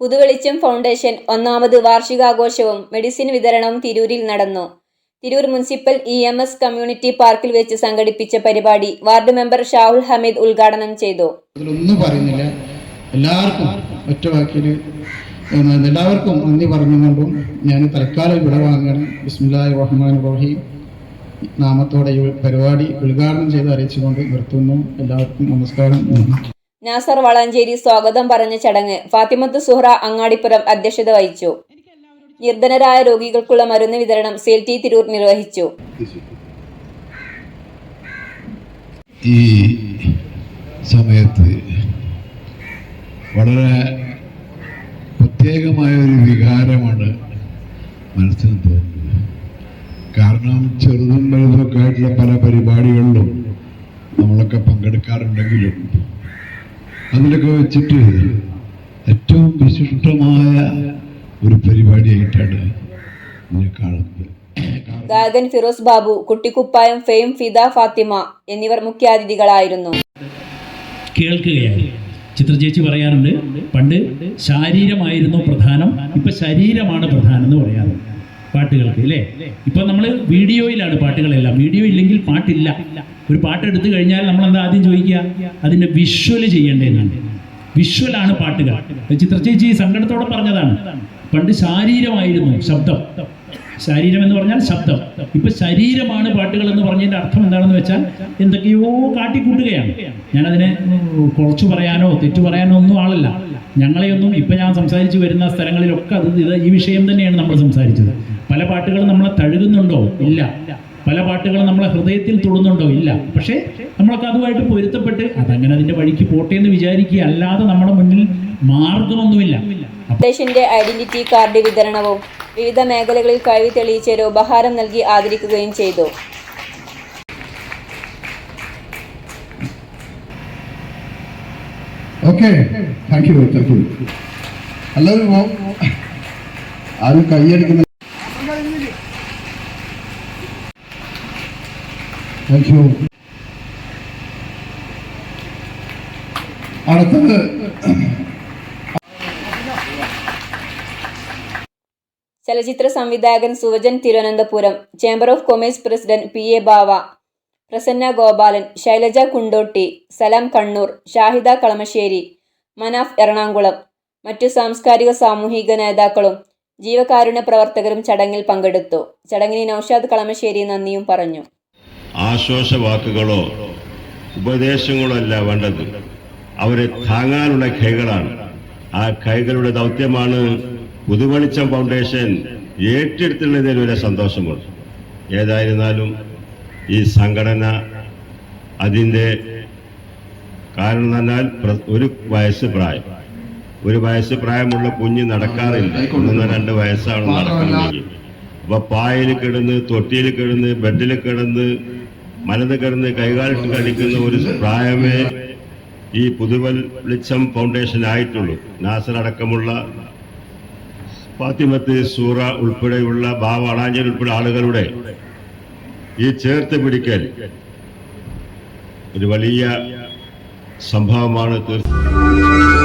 പുതുവെളിച്ചം foundation ഒന്നാമത് വാർഷികാഘോഷവും medicine വിതരണവും തിരൂരിൽ നടന്നു. Tirur municipal E M S community പാർക്കിൽ വെച്ച് സംഘടിപ്പിച്ച പരിപാടി വാർഡ് മെമ്പർ ഷാഹുൽ ഹമീദ് ഉദ്ഘാടനം ചെയ്തു. പറയുന്നില്ല. എല്ലാവർക്കും ഒറ്റ വാക്കിൽ എല്ലാവർക്കും നന്ദി പറഞ്ഞുകൊണ്ടും ഞാൻ തൽക്കാലം ഇവിടെ വാങ്ങണം ബിസ്മില്ലാഹി റഹ്മാൻ റഹീം നാമത്തോടെ ഈ പരിപാടി ഉദ്ഘാടനം ചെയ്ത് അറിയിച്ചുകൊണ്ട് നിർത്തുന്നു. എല്ലാവർക്കും നമസ്കാരം. നാസർ വളാഞ്ചേരി സ്വാഗതം പറഞ്ഞ ചടങ്ങ് ഫാത്തിമത്ത് സുഹ്റ അങ്ങാടിപ്പുറം അധ്യക്ഷത വഹിച്ചു. നിർധനരായ രോഗികൾക്കുള്ള മരുന്ന് വിതരണം സേൽ ടി തിരൂർ നിർവഹിച്ചു. ഈ സമയത്ത് വളരെ പ്രത്യേകമായ ഒരു വികാരമാണ് മനസ്സിന് തോന്നുന്നത്. കാരണം ചെറുതും വലുതൊക്കെ ആയിട്ടുള്ള പല പരിപാടികളിലും നമ്മളൊക്കെ പങ്കെടുക്കാറുണ്ടെങ്കിലും അതിലൊക്കെ വെച്ചിട്ട് ഏറ്റവും വിശിഷ്ടമായ ഒരു പരിപാടിയായിട്ടാണ് ഇതിനെ കാണുന്നത്. ഗായകൻ ഫിറോസ് ബാബു കുട്ടിക്കുപ്പായം ഫെയിം ഫിദ ഫാത്തിമ എന്നിവർ മുഖ്യാതിഥികളായിരുന്നു. കേൾക്കുകയായി ചിത്രചേച്ചി പറയാറുണ്ട് പണ്ട് ശാരീരമായിരുന്നു പ്രധാനം ഇപ്പൊ ശരീരമാണ് പ്രധാനം എന്ന് പറയാറ് പാട്ടുകൾക്ക് അല്ലേ ഇപ്പൊ നമ്മൾ വീഡിയോയിലാണ് പാട്ടുകളെല്ലാം. വീഡിയോ ഇല്ലെങ്കിൽ പാട്ടില്ല. ഒരു പാട്ട് എടുത്തു കഴിഞ്ഞാൽ നമ്മൾ എന്താ ആദ്യം ചോദിക്കുക? അതിന്റെ വിഷ്വൽ ചെയ്യേണ്ടതെന്നാണ് വിഷ്വലാണ് പാട്ടുകൾ. ചിത്ര ചിത്രചേച്ചി സങ്കടത്തോടെ പറഞ്ഞതാണ്. പണ്ട് ശാരീരമായിരുന്നു ശബ്ദം. ശരീരം എന്ന് പറഞ്ഞാൽ ശബ്ദം. ഇപ്പൊ ശരീരമാണ് പാട്ടുകൾ എന്ന് പറഞ്ഞതിന്റെ അർത്ഥം എന്താണെന്ന് വെച്ചാൽ എന്തൊക്കെയോ കാട്ടിക്കൂട്ടുകയാണ്. ഞാനതിനെ കുറച്ചു പറയാനോ തെറ്റു പറയാനോ ഒന്നും ആളല്ല. ഞങ്ങളെയൊന്നും ഇപ്പൊ ഞാൻ സംസാരിച്ചു വരുന്ന സ്ഥലങ്ങളിലൊക്കെ അത് ഇത് ഈ വിഷയം തന്നെയാണ് നമ്മൾ സംസാരിച്ചത്. പല പാട്ടുകളും നമ്മളെ തഴുകുന്നുണ്ടോ? ഇല്ല. പല പാട്ടുകളും നമ്മളെ ഹൃദയത്തിൽ തൊടുന്നുണ്ടോ? ഇല്ല. പക്ഷേ നമ്മളൊക്കെ അതുമായിട്ട് പൊരുത്തപ്പെട്ട് അതങ്ങനെ അതിന്റെ വഴിക്ക് പോട്ടെ എന്ന് വിചാരിക്കുക അല്ലാതെ നമ്മുടെ മുന്നിൽ മാർഗമൊന്നുമില്ല. ഐഡന്റിറ്റി കാർഡ് വിതരണവും വിവിധ മേഖലകളിൽ കഴിവ് തെളിയിച്ചവരെ ഉപഹാരം നൽകി ആദരിക്കുകയും ചെയ്തു. ആരും കൈയടിക്കുന്ന അടുത്തത് ചലച്ചിത്ര സംവിധായകൻ Suvajan Thiruvananthapuram chamber of commerce president P A Bava Prasanna Gopalan Shailaja Kondotty Salam Kannur Shahida Kalamassery Manaf Ernakulam മറ്റു സാംസ്കാരിക സാമൂഹിക നേതാക്കളും ജീവകാരുണ്യ പ്രവർത്തകരും ചടങ്ങിൽ പങ്കെടുത്തു. ചടങ്ങിന് നൌഷാദ് കളമശ്ശേരി നന്ദിയും പറഞ്ഞു. ആശ്വാസ വാക്കുകളോ ഉപദേശങ്ങളോ അല്ല വേണ്ടത്. അവരെ താങ്ങാനുള്ള കൈകളാണ്. ആ കൈകളുടെ ദൗത്യമാണ് പുതുവെളിച്ചം ഫൗണ്ടേഷൻ ഏറ്റെടുത്തുള്ളതിൽ വലിയ സന്തോഷമുണ്ട്. ഏതായിരുന്നാലും ഈ സംഘടന അതിന്റെ കാരണം പറഞ്ഞാൽ ഒരു വയസ്സ് പ്രായം. ഒരു വയസ്സ് പ്രായമുള്ള കുഞ്ഞ് നടക്കാറില്ല. ഒന്നോ രണ്ട് വയസ്സാണ് നടക്കുന്നത് അപ്പൊ പായയിൽ കിടന്ന് തൊട്ടിയിൽ കിടന്ന് ബെഡിൽ കിടന്ന് മനത് കിടന്ന് കൈകാലിട്ട് കളിക്കുന്ന ഒരു പ്രായമേ ഈ പുതുവൽ വെളിച്ചം ഫൗണ്ടേഷൻ ആയിട്ടുള്ളൂ നാസർ അടക്കമുള്ള ഫാത്തിമത്ത് സൂറ ഉൾപ്പെടെയുള്ള ഭാവ അണാഞ്ചേരി ഉൾപ്പെടെ ആളുകളുടെ ഈ ചേർത്ത് പിടിക്കൽ ഒരു വലിയ സംഭവമാണ് തീർച്ചയായും.